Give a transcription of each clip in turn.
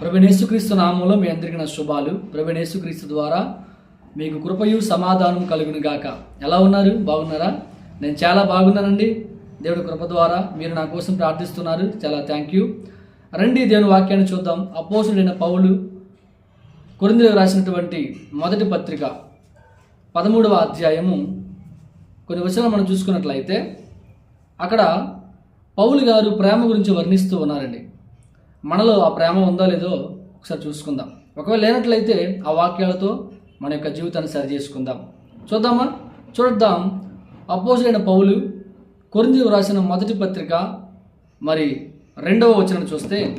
ప్రవీణేశుక్రీస్తు నామంలో మీ అందరికీ నా శుభాలు. ప్రవీణేశుక్రీస్తు ద్వారా మీకు కృపయు సమాధానం కలుగును గాక. ఎలా ఉన్నారు? బాగున్నారా? నేను చాలా బాగున్నానండి. దేవుడి కృప ద్వారా మీరు నా కోసం ప్రార్థిస్తున్నారు. చాలా థ్యాంక్ యూ రండి దేవుని వాక్యాన్ని చూద్దాం. అపోసుడైన పౌలు కొరిందులకు రాసినటువంటి మొదటి పత్రిక పదమూడవ అధ్యాయము. కొన్ని వచనాలు మనం చూసుకున్నట్లయితే అక్కడ పౌలు గారు ప్రేమ గురించి వర్ణిస్తూ ఉన్నారండి. మనలో ఆ ప్రేమ ఉందో లేదో ఒకసారి చూసుకుందాం. ఒకవేళ లేనట్లయితే ఆ వాక్యాలతో మన యొక్క జీవితాన్ని సరి చేసుకుందాం. చూద్దామా? చూద్దాం. అపోజులైన పౌలు కొరింది రాసిన మొదటి పత్రిక మరి రెండవ వచనం చూస్తే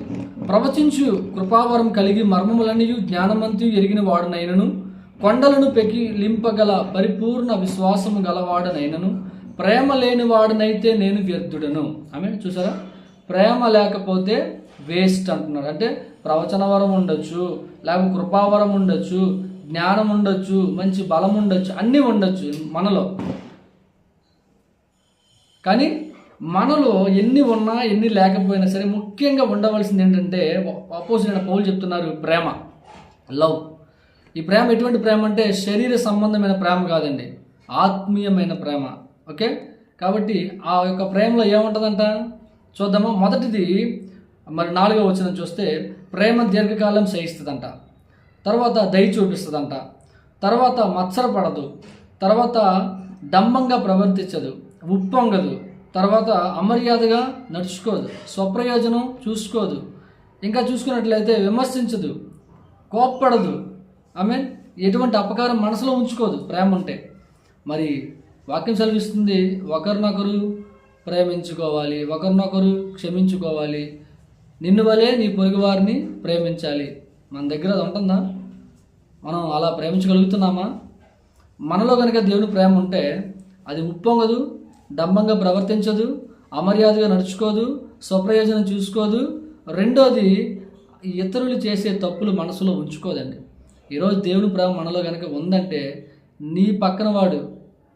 ప్రవచించు కృపావరం కలిగి మర్మములన్నీ జ్ఞానమంతి ఎరిగిన వాడునైనను కొండలను పెకి లింపగల పరిపూర్ణ విశ్వాసము గలవాడనైనను ప్రేమ లేని వాడనైతే నేను వ్యర్థుడను. ఆమె చూసారా? ప్రేమ లేకపోతే వేస్ట్ అంటున్నారు. అంటే ప్రవచన వరం ఉండొచ్చు లేకపోతే కృపావరం ఉండొచ్చు జ్ఞానం ఉండొచ్చు మంచి బలం ఉండొచ్చు అన్నీ ఉండొచ్చు మనలో. కానీ మనలో ఎన్ని ఉన్నా ఎన్ని లేకపోయినా సరే ముఖ్యంగా ఉండవలసింది ఏంటంటే అపోజిట్ అయిన పౌలు చెప్తున్నారు ప్రేమ లవ్. ఈ ప్రేమ ఎటువంటి ప్రేమ అంటే శరీర సంబంధమైన ప్రేమ కాదండి ఆత్మీయమైన ప్రేమ. ఓకే? కాబట్టి ఆ యొక్క ప్రేమలో ఏముంటుందంట? చూద్దాము? మొదటిది మరి నాలుగో వచ్చిన చూస్తే ప్రేమ దీర్ఘకాలం సహిస్తుందంట తర్వాత దయ చూపిస్తుందంట. తర్వాత మత్సరపడదు తర్వాత డంబంగా ప్రవర్తించదు. ఉప్పొంగదు. తర్వాత అమర్యాదగా నడుచుకోదు. స్వప్రయోజనం చూసుకోదు. ఇంకా చూసుకున్నట్లయితే విమర్శించదు. కోప్పడదు. మీన్ ఎటువంటి అపకారం మనసులో ఉంచుకోదు. ప్రేమ ఉంటే. మరి వాక్యం సెలవిస్తుంది ఒకరినొకరు ప్రేమించుకోవాలి ఒకరినొకరు క్షమించుకోవాలి. నిన్ను వలే నీ పొరుగువారిని ప్రేమించాలి. మన దగ్గర అది ఉంటుందా? మనం అలా ప్రేమించగలుగుతున్నామా? మనలో కనుక దేవుని ప్రేమ ఉంటే అది ఉప్పొంగదు డంబంగా ప్రవర్తించదు అమర్యాదగా నడుచుకోదు స్వప్రయోజనం చూసుకోదు. రెండోది ఇతరులు చేసే తప్పులు మనసులో ఉంచుకోదండి. ఈరోజు దేవుని ప్రేమ మనలో కనుక ఉందంటే నీ పక్కన వాడు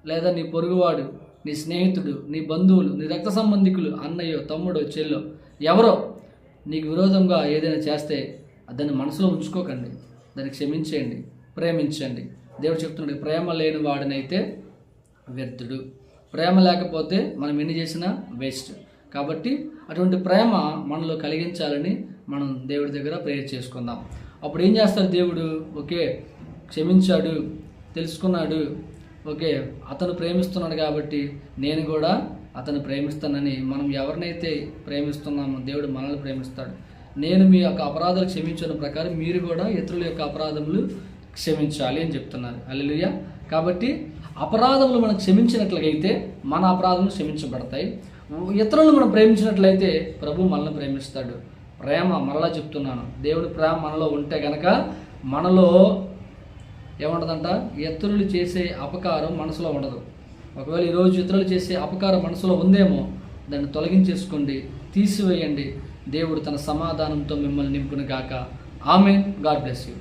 లేదా నీ పొరుగువాడు నీ స్నేహితుడు నీ బంధువులు నీ రక్త సంబంధికులు అన్నయ్యో తమ్ముడో చెల్లో ఎవరో నీకు విరోధంగా ఏదైనా చేస్తే దాన్ని మనసులో ఉంచుకోకండి. దాన్ని క్షమించేయండి. ప్రేమించండి. దేవుడు చెప్తున్నాడు ప్రేమ లేని వాడినైతే వ్యర్థుడు. ప్రేమ లేకపోతే మనం ఎన్ని చేసినా వేస్ట్. కాబట్టి అటువంటి ప్రేమ మనలో కలిగించాలని మనం దేవుడి దగ్గర ప్రేయర్ చేసుకుందాం. అప్పుడు ఏం చేస్తాడు దేవుడు? ఓకే క్షమించాడు తెలుసుకున్నాడు. ఓకే అతను ప్రేమిస్తున్నాడు కాబట్టి నేను కూడా అతను ప్రేమిస్తానని మనం ఎవరినైతే ప్రేమిస్తున్నామో దేవుడు మనల్ని ప్రేమిస్తాడు. నేను మీ యొక్క అపరాధాలు క్షమించిన ప్రకారం మీరు కూడా ఇతరుల యొక్క అపరాధములు క్షమించాలి అని చెప్తున్నారు. అల్లెలుయ్య కాబట్టి అపరాధములు మనం క్షమించినట్లయితే మన అపరాధములు క్షమించబడతాయి. ఇతరులను మనం ప్రేమించినట్లయితే ప్రభు మనల్ని ప్రేమిస్తాడు. ప్రేమ మరలా చెప్తున్నాను. దేవుడి ప్రేమ మనలో ఉంటే గనక మనలో ఏముంటుందంట? ఇతరులు చేసే అపకారం మనసులో ఉండదు. ఒకవేళ ఈరోజు ఇతరులు చేసే అపకారం మనసులో ఉందేమో దాన్ని తొలగించేసుకోండి తీసివేయండి. దేవుడు తన సమాధానంతో మిమ్మల్ని నింపును గాక ఆమె గాడ్ బ్లెస్ యూ.